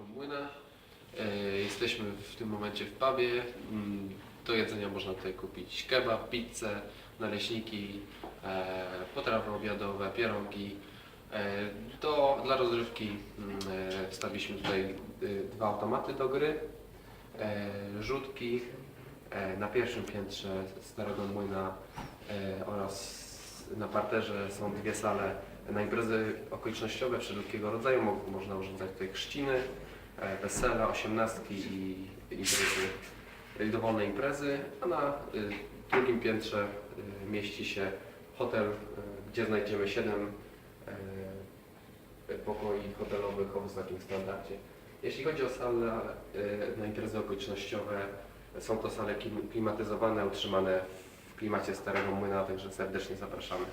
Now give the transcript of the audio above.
Starego Młyna. E, Jesteśmy w tym momencie w pubie. Mm, Do jedzenia można tutaj kupić kebab, pizzę, naleśniki, e, potrawy obiadowe, pierogi. E, Do, dla rozrywki mm, e, wstawiliśmy tutaj dwa automaty do gry, e, rzutki e, na pierwszym piętrze Starego Młyna e, oraz na parterze są dwie sale na imprezy okolicznościowe wszelkiego rodzaju. Mo- Można urządzać tutaj chrzciny, e, wesela, osiemnastki i imprezy, i dowolne imprezy, a na y, drugim piętrze y, mieści się hotel, y, gdzie znajdziemy 7 pokoi hotelowych o wysokim standardzie. Jeśli chodzi o sale y, na imprezy okolicznościowe, są to sale klimatyzowane, utrzymane w klimacie Starego Młyna, także serdecznie zapraszamy.